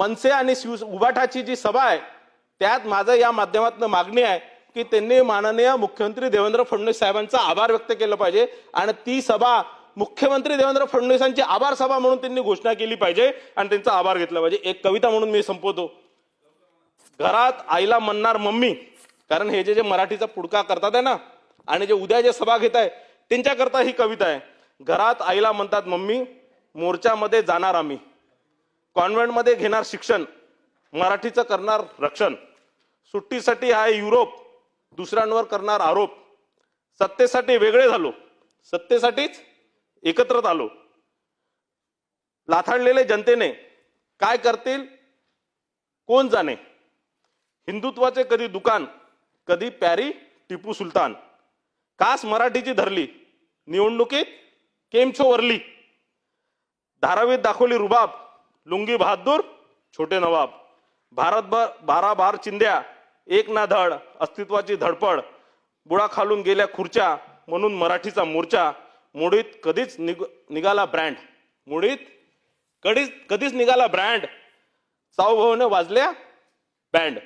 मनसे आणि शिव उबाठाची जी सभा आहे त्यात माझं या माध्यमातून मागणी आहे की त्यांनी माननीय मुख्यमंत्री देवेंद्र फडणवीस साहेबांचा आभार व्यक्त केलं पाहिजे आणि ती सभा मुख्यमंत्री देवेंद्र फडणवीसांची आभार सभा म्हणून त्यांनी घोषणा केली पाहिजे आणि त्यांचा आभार घेतला पाहिजे. एक कविता म्हणून मी संपवतो. घरात आईला म्हणणार मम्मी कारण हे जे जे मराठीचा पुडका करतात आहे ना आणि जे उद्या जे सभा घेत आहे त्यांच्याकरता ही कविता आहे. घरात आईला म्हणतात मम्मी मोर्चामध्ये जाणार आम्ही. कॉन्व्हेंटमध्ये घेणार शिक्षण मराठीचं करणार रक्षण सुट्टीसाठी आहे युरोप दुसऱ्यांवर करणार आरोप. सत्तेसाठी वेगळे झालो सत्तेसाठीच एकत्रच आलो. लाथाडलेले जनतेने काय करतील? कोण जाणे? हिंदुत्वाचे कधी दुकान कधी प्यारी टिपू सुलतान. कास मराठीची धरली निवडणुकीत केमछो वरली. धारावीत दाखवली रुबाब लुंगी बहादूर छोटे नवाब. भारतभर बारा बार चिंध्या एक ना धड अस्तित्वाची धडपड. बुडा खालून गेल्या खुर्च्या म्हणून मराठीचा मोर्चा. मुडीत कधीच निग निघाला ब्रँड. मुडीत कधीच कधीच निघाला ब्रँड. सावभाऊने वाजल्या बँड.